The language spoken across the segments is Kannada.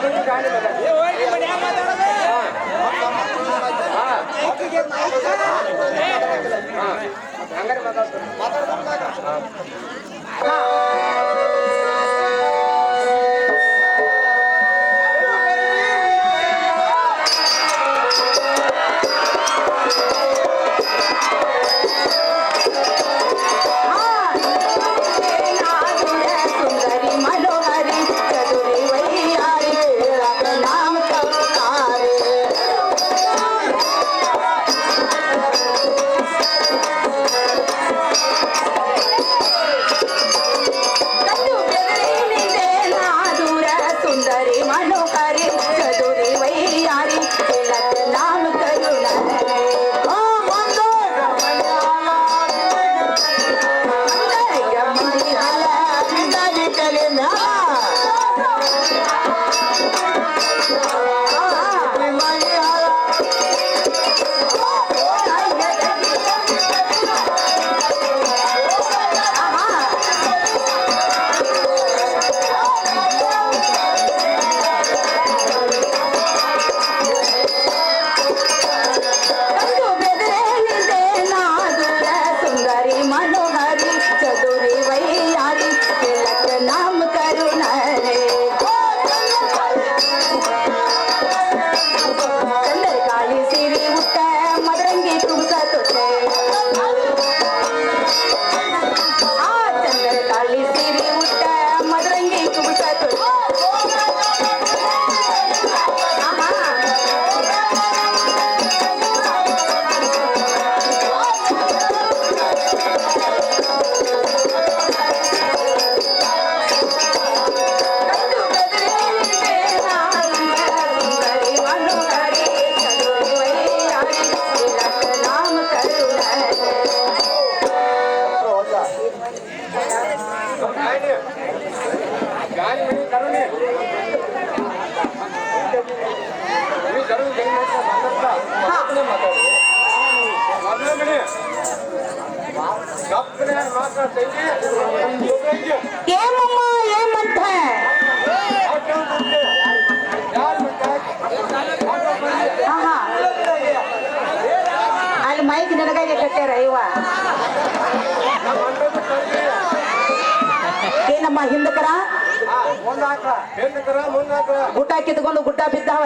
ಎಷ್ಟು ಗಾಳಿ ಮಾತಾಡ್ತೀನಿ ಹಂಗಾರೆ ಮಾತಾಡ್ತಾರೆ ಬಂದೆ ಆಹಾ ಅಲ್ಲಿ ಮೈಕ್ ನನಗಾಗಿ ಕಟ್ಟ್ಯಾರ ಇವ ನಮ್ಮ ಅಣ್ಣನ ತಂದೆ ಏನಮ್ಮ ಹಿಂದಕರ? ಗುಡ್ಡ ಕಿತ್ಕೊಂಡು ಗುಡ್ಡ ಬಿದ್ದಾವ?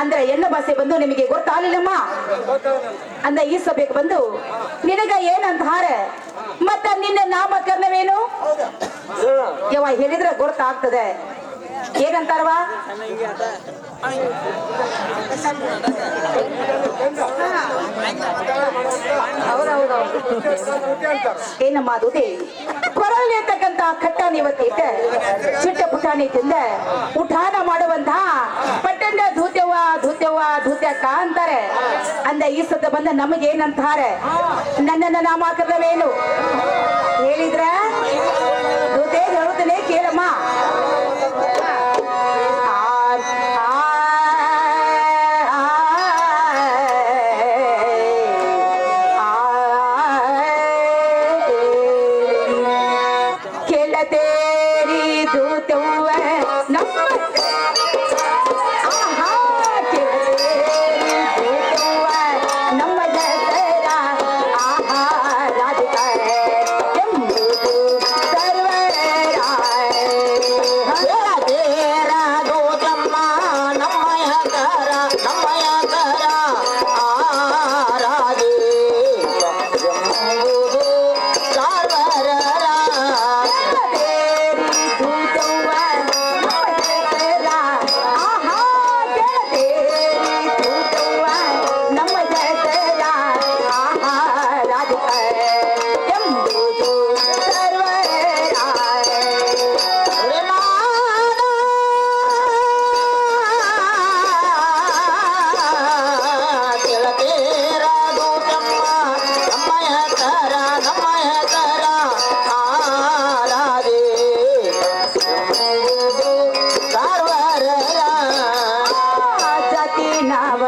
ಅಂದ್ರೆ ಎಣ್ಣೆ ಭಾಷೆ ಬಂದು ನಿಮಗೆ ಗೊತ್ತಾಗಲಿಲ್ಲಮ್ಮ? ಅಂದ್ರೆ ಅಂದ ಈ ಸಭೆಗೆ ಬಂದು ನಿನಗ ಏನಂತ ಹಾರ? ಮತ್ತ ನಿನ್ನ ನಾಮಕರಣವೇನು? ಯಾವ ಹೇಳಿದ್ರೆ ಗೊತ್ತಾಗ್ತದೆ. ಏನಂತಾರವಾ ಏನಮ್ಮ ಅದು? ಕೊರಳಲ್ಲಿ ಇರ್ತಕ್ಕಂತ ಕಟ್ಟ ಇವತ್ತೈತೆ ಚಿಟ್ಟ ಪುಟಾಣಿ ತಿಂದ. ಉಠಾನ ಮಾಡುವಂತಹ ಪಟ್ಟಣ ಧೂತ್ಯವ್ವ ಧೂತ್ಯವ್ವ, ಧೂತ್ಯಕ್ಕ ಅಂತಾರೆ. ಅಂದ ಈ ಸದ್ದ ಬಂದ ನಮಗೇನಂತಾರೆ? ನನ್ನನ್ನ ನಾಮಕರಣವೇನು? ಹೇಳಿದ್ರ?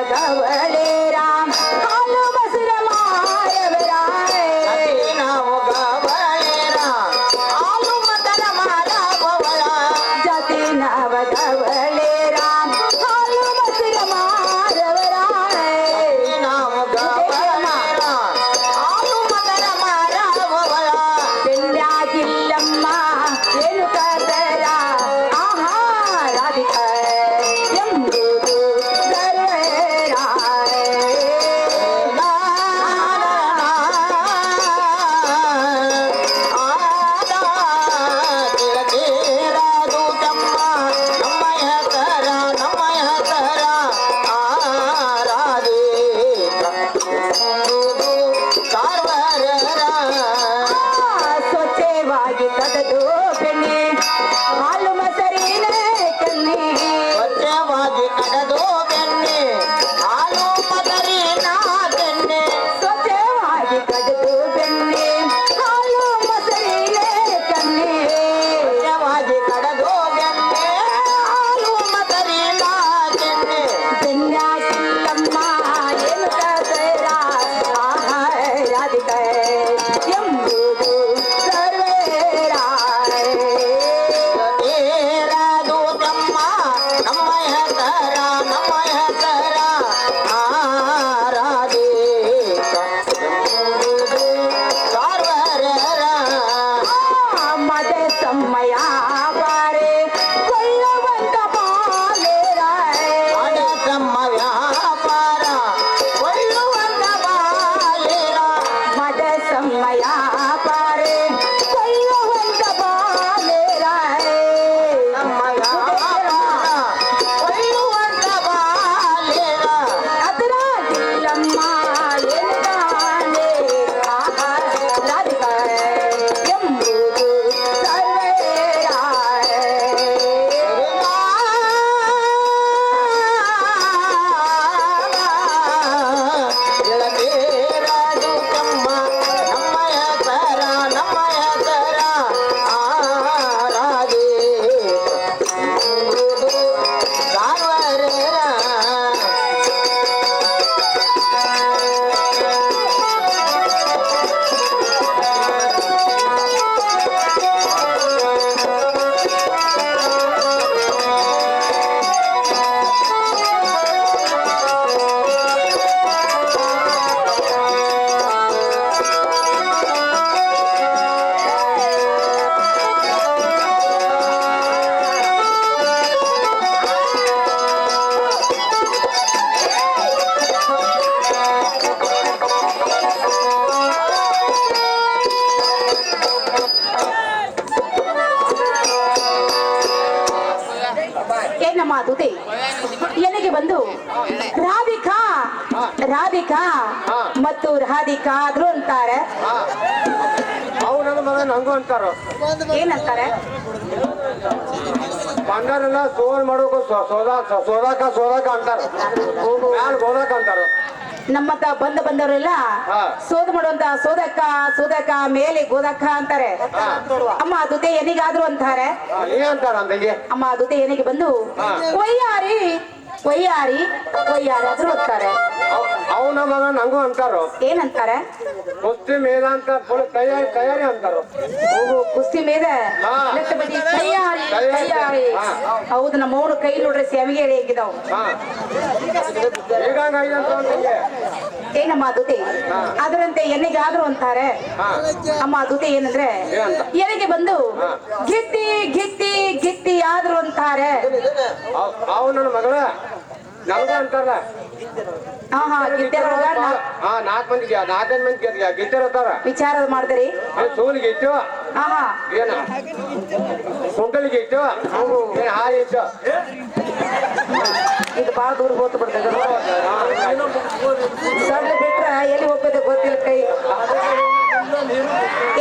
Yeah. ಏನಮ್ಮ ಎಲೆಗೆ ಬಂದು? ರಾಧಿಕಾ ರಾಧಿಕಾ ಮತ್ತು ರಾಧಿಕಾ ಆದ್ರು ಅಂತಾರೆ. ಬಂಗಾರ ಅಂತಾರ. ಏನಂತಾರೆ? ಬಂಗಾರೆಲ್ಲ ಸೋಲ್ ಮಾಡೋಕೆ ಸೋದಾ ಸೋದಾಕ ಸೋದಾಕ ಅಂತಾರ. ಸೋದಾಕ ಗೋದಾಕ ಅಂತಾರ. ನಮ್ಮತ್ತ ಬಂದ ಬಂದವರೆಲ್ಲ ಸೋದ್ ಮಾಡುವಂತ ಸೋದಕ್ಕ ಸೋದಕ್ಕ ಮೇಲೆ ಗೋದಕ್ಕ ಅಂತಾರೆ. ಅಮ್ಮ ದುತೆ ಎನಿಗಾದ್ರು ಅಂತಾರೆ. ಅಮ್ಮ ದುತೆ ಎನಿಗೆ ಬಂದು ಕೊಯ್ಯಾರಿ ಕೊಯ್ಯಾರಿ ಕೊಯ್ಯಾರಿ ಆದ್ರೂ ಅಂತಾರೆ ಅವನ ಮಗ ನಂಗು ಅಂತಾರೋ. ಏನಂತಾರೆ? ಕುಸ್ತಿ ಮೇದ ಅಂತ ಫುಲ್ ತಯಾರಿ ತಯಾರಿ ಅಂತಾರೋ. ಓಹೋ ಕುಸ್ತಿ ಮೇಲೆ ಹಾ. ಲೆಕ್ಕ ಬದಿ. ಕೈಯಾರಿ ಹೌದು ನಮ್ಮ ಅವನು ಕೈ ನೋಡ್ರಿ ಸೆವಿಗೆ ಹೇಗಿದವ್. ಏನಮ್ಮ ದುತಿ. ಅದರಂತೆ ಎನ್ನಿಗಾದ್ರು ಅಂತಾರೆ. ಅಮ್ಮ ದುತಿ ಏನಂದ್ರೆ? ಎಲ್ಲಿಗೆ ಬಂದು. ಗಿತ್ತಿ ಗಿತ್ತಿ ಗಿತ್ತಿ ಆದ್ರು ಅಂತಾರೆ. ಅವನ ಅವು ಮಗಳ. ನಮಗ ಅಂತಾರಲ್ಲ. ಹಾ ಹಾ ನಾಲ್ಕು ಮಂದಿ ನಾಲ್ಕೈದು ಮಂದಿ ವಿಚಾರ ಮಾಡ್ತೀರಿ ಸೋಲಿಗೆ ಇಟ್ಟು ಹಾ ಹಾ. ಏನ? ಕುಂಟಲಿಗೆ ಇಟ್ಟು ಏನ್ ಇಟ್ಟು ಇದು ಭಾಳ ದೂರ ಹೋತು ಸಣ್ಣ ಬಿಟ್ರ ಎಲ್ಲಿ ಹೋಗ್ಬೇಕು ಗೊತ್ತಿಲ್ಲ ಕೈ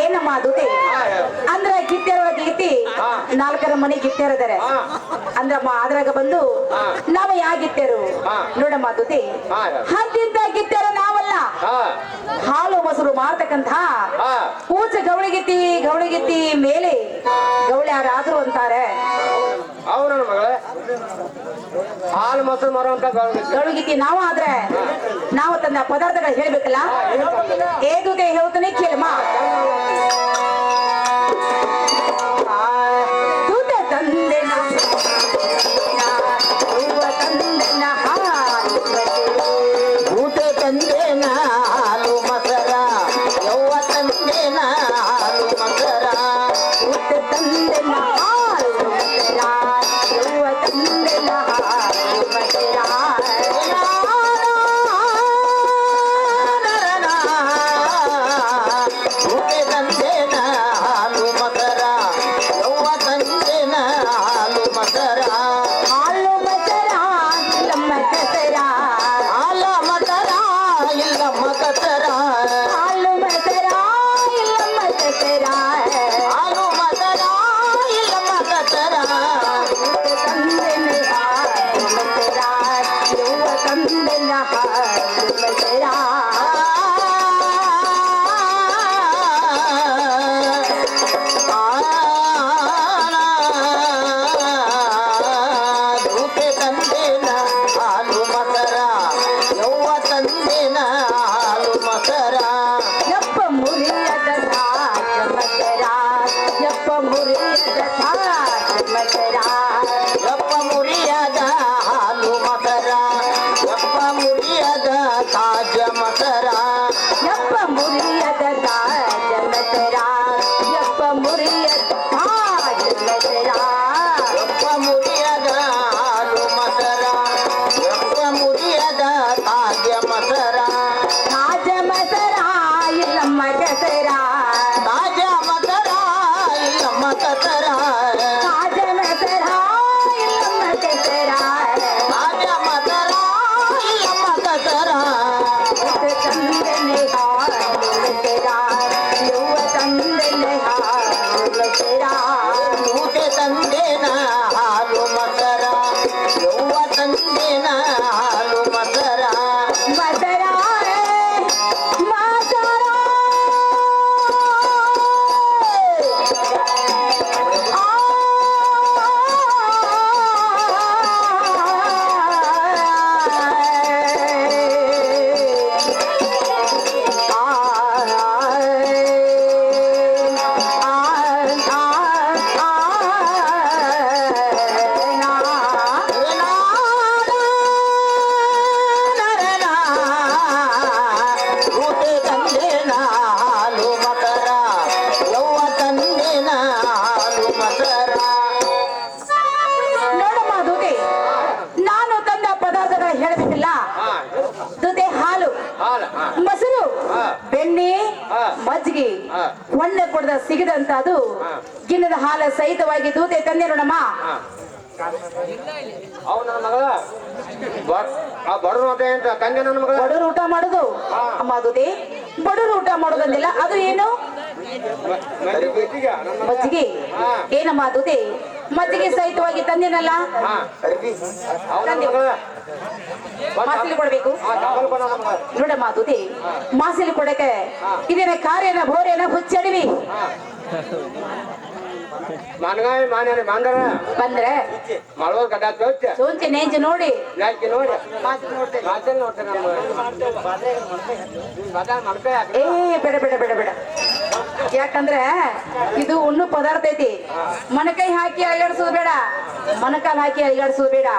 ಏನಮ್ಮ ದುತೆ ಅಂದ್ರ ಗಿತ್ತೆರ ಗೀತಿ ಹಾ. ನಾಲ್ಕರ ಮನೆ ಹಾ. ಅಂದ್ರಮ್ಮ ಅದ್ರಾಗ ಬಂದು. ನಾವ ಯಾ ಗಿತ್ತೆರು ಹಾ. ನೋಡಮ್ಮ ದುತೆ ಹಾ. ಹದ್ದಿಂದ ಗಿತ್ತೆರ ನಾವಲ್ಲ. ಹಾಲು ಮೊಸರು ಮಾರ್ತಕ್ಕಂಥ ಪೂಜೆ ಗೌಳಿಗಿತ್ತಿ ಗವಳಿಗಿತ್ತಿ ಮೇಲೆ ಗವಳಿ ಯಾರಾದ್ರು ಅಂತಾರೆ. ಮಗಳ. ಹಾಲು ಮೊಸರು ಮಾರುವಂತ ಗಳುಗಿತಿ ನಾವು ಆದ್ರೆ ನಾವು ತಂದ ಪದಾರ್ಥಗಳು ಹೇಳ್ಬೇಕಲ್ಲ? ಏದುದೇ ಹೇಳ್ತಾನೆ ಕೇಳಮ್ಮ. ಹಾ. ಹೊಣ್ಣ ಕೊಡದ ಸಿಗದಂತ ಅದು ಗಿನ್ನದ ಹಾಲ ಸಹಿತವಾಗಿ ದೂತೆ ತಂದೆ ನೋಡಮ್ಮ ಬಡವ್ರು ಊಟ ಮಾಡುದು. ಅಮ್ಮ ದೂತೆ ಬಡವರು ಊಟ ಮಾಡೋದಂದಿಲ್ಲ ಅದು ಏನು? ಮಜ್ಜಿಗೆ. ಏನಮ್ಮ ದೂತೆ? ಮಜ್ಜಿಗೆ ಸಹಿತವಾಗಿ ತಂದಿನಲ್ಲ? ಮಾಸಿಲಿ ಕೊಡ್ಬೇಕು. ನೋಡಮ್ಮ ದೂತೆ ಮಾಸಿಲು ಕೊಡಕ್ಕೆ ಇದೇನ ಕಾರ್ಯನ ಭೋರೇನ ಹುಚ್ಚಡಿವಿ ಮಾನಗಾಯ ಮಾನ್ಯಾನೆ ಮಾಂದರ ಬಂದ್ರೆ? ಮಳವಲ್ ಗಡ್ಡ ಚೌಚ ಸೋಂಚೆ ನೇಂಚೆ ನೋಡಿ. ಯಾಕೆ ನೋಡಿ. ಮಾಸಿಲಿ ನೋಡ್ತೇನೆ. ಮಣಕಾಯ ಏ ಬೇಡ ಬೇಡ ಬೇಡ ಬೇಡ. ಯಾಕಂದ್ರೆ ಇದು ಉಣ್ಣು ಪದಾರ್ಥ ಐತಿ. ಮನಕೈ ಹಾಕಿ ಅಳಿಗಾಡ್ಸೋದು ಬೇಡ. ಮಣಕಾಲ್ ಹಾಕಿ ಅಳಿಗಾಡ್ಸೋದು ಬೇಡ.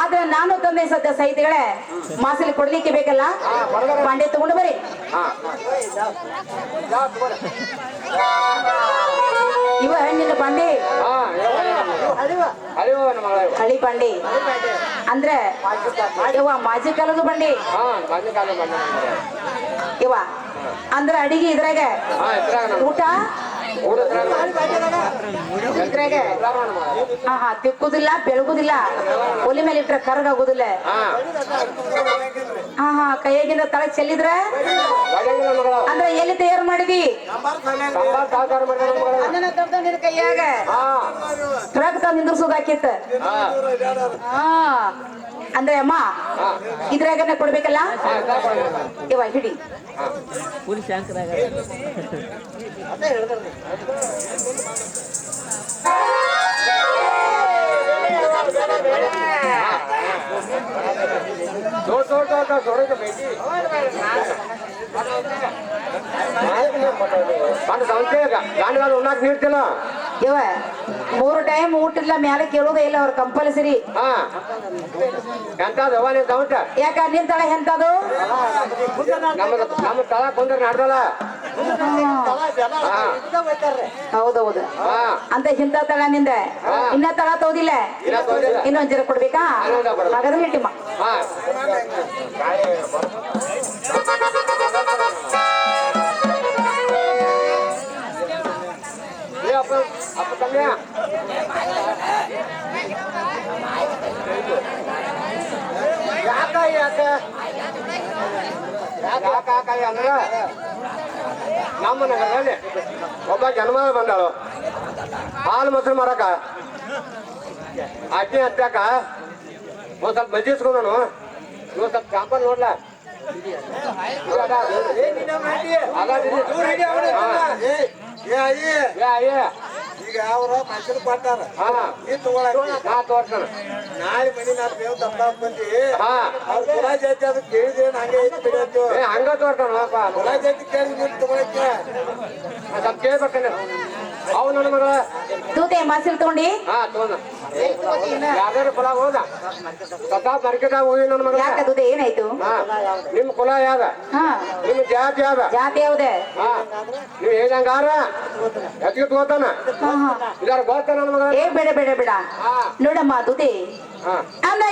ಆದ್ರೆ ನಾನು ತಂದೆ ಸದ್ಯ ಸಹಿತಗಳೇ ಮಾಸಲಿ ಕೊಡ್ಲಿಕ್ಕೆ ಬೇಕಲ್ಲ? ಪಾಂಡೆ ತಗೊಂಡು ಬರೀ ಇವ ಹೆಣ್ಣಿನ ಬಂಡಿ. ಹಳಿ ಬಂಡಿ. ಅಂದ್ರೆ ಇವ ಮಾಜಿ ಕಾಲದ ಬಂಡಿ. ಇವ ಅಂದ್ರೆ ಅಡಿಗೆ ಇದ್ರಾಗ ಊಟ ಹಾ ಹಾ ತಿಕ್ಕುದಿಲ್ಲ, ಬೆಳಗುದಿಲ್ಲ, ಒಲಿ ಮೇಲೆ ಇಟ್ರೆ ಕರಗಾಗುದಿಲ್ಲ. ಹಾ ಹಾ ಕೈಯಾಗಿಂದ ತಳ ಚೆಲ್ಲಿದ್ರೆ ಅಂದ್ರೆ ಎಲ್ಲಿ ತಯಾರು ಮಾಡಿದಿ? ಕೈಯಾಗ. ಟ್ರಕ್ ತಂದು ನಿಂದ್ರಸೋದಾಕಿತ್ತ ಹಾ ಅಂದ್ರೆ ಅಮ್ಮ, ಇದ್ರಾಗನ ಕೊಡ್ಬೇಕಲ್ಲ. ಇವ ಹಿಡಿ. ನೋಡ್ ನೋಡ್ ನೋಡ್ ನೋಡ್ ಸೊರಗ ಬೇಕಿ ಬಂದು ಸಂಸ್ಥೆ ಗಾಂಡಿಗಾಲ ಉಣ್ಣಾಕ್ ನೀಡ್ತಿಲ್ಲ ಇವ ಮೂರು ಟೈಮ್ ಊಟ ಇಲ್ಲ ಮ್ಯಾಲೆ ಕೇಳೋದೇ ಇಲ್ಲ ಅವ್ರ ಕಂಪಲ್ಸರಿ ಹಾ. ಎಂತದ ನಿನ್ ಸಂಸ್ಥೆ ಯಾಕ ನಿನ್ ತಳ ಎಂತದು? ನಮ್ಮ ತಳ ಕೊಂದ್ರೆ ನಡ್ದಲ್ಲ? ಹೌದೌದು. ಅಂತ ಇಂಥ ತಳ ನಿಂದ? ಇನ್ನ ತಳ ತೋದಿಲ್ಲ? ಇನ್ನ ತೋದಿಲ್ಲ. ಇನ್ನೊಂದ್ ಜರ ಕೊಡ್ಬೇಕಾ. ಹಾಗಾದ್ರೆ ಹಿಟ್ಟಿಮ್ಮ ಅಪ್ಪ ಅಪ್ಪ ಕನ್ಯಾ. ಯಾಕ ಯಾಕ ಯಾಕ ಅಂದ್ರ ನಮ್ಮ ನಗರದಲ್ಲಿ ಒಬ್ಬ ಜನ್ಮ ಬಂದಾಳು. ಹಾಲು ಮೊಸರು ಮಾರಕ. ಅಜ್ಜಿ ಹತ್ತಾಕ ಒಂದ್ ಸ್ವಲ್ಪ ಮಜ್ಜಿಸ್ಕೊಂಡನು ಇವ್ ಸ್ವಲ್ಪ ಏ ನೋಡ್ಲ ಈಗ ಅವ್ರ ಮನುಷ್ಯರು ಕೊಟ್ಟಾರ. ನೀ ತಗೊಳಕ್ ನಾ ತೋರ್ಸಣ. ನಾಳೆ ಮನಿ ನಾ ಬೇವ್ ದಪ್ಪ ಬಂದಿ. ಹಾ. ಅವ್ರ ಕುಲ ಜಾತಿ ಅದು ಕೇಳಿದೆ ಹಂಗೆ ಐತಿ ಬಿಡತ್ತು ಏ ಹಂಗ ತೋರ್ಸಣಪ್ಪ ಕುಲ ಜಾತಿ ಕೇಳಿ ನೀನ್ ತಗೊಳಕ್ಕೆ. ಸ್ವಲ್ಪ ಕೇಳ್ಬೇಕನ್ನ. ಅವು ನನ್ನ ಮಗಳ. ತೂತೆ ಮಾಸಿಲ್ ತಗೊಂಡಿ. ಹಾ ತೋನ ಯಾವ್ದಾರು ಕುಲ ಹೋದ? ಸದಾ ಹೋಗಿ ನನ್ನ ಮಗ ಏನಾಯ್ತು? ನಿಮ್ಮ ನಿಮ್ ಕುಲ ಯಾವ್ದ? ನಿಮ್ಮ ನಿಮ್ ಜಾತಿ ಯಾವ್ದ? ಜಾತಿ ಯಾವ್ದೆ? ನೀವು ನೀವ್ ಹೇಳ್ದಂಗಾರ? ಎತ್ತಿಗೆ ತಗೋತಾನ? ಹಾ ಹಾ. ಇದಾರ ಗೊತ್ತ ನನ್ನ ಮಗ ಏ ಬೇಡ ಬೇಡ ಬೇಡ. ನೋಡಮ್ಮ ದುದೆ ಹಾ.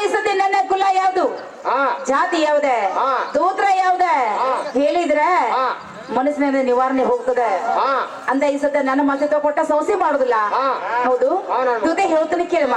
ಈ ಸತಿ ನನ್ನ ಕುಲ ಯಾವ್ದು? ಜಾತಿ ಯಾವ್ದೆ? ದೂತ್ರ ಯಾವ್ದೆ. ಹೇಳಿದ್ರೆ ಮನಸ್ಸಿನಿಂದ ನಿವಾರಣೆ ಹೋಗ್ತದೆ. ಅಂದ ಈ ಸದ್ಯ ನನ್ನ ಮತ ಕೊಟ್ಟ ಸಮಸ್ಯೆ ಮಾಡುದಿಲ್ಲ. ಹೌದು? ಜೊತೆ ಹೇಳ್ತಾನೆ ಕೇಳಮ್ಮ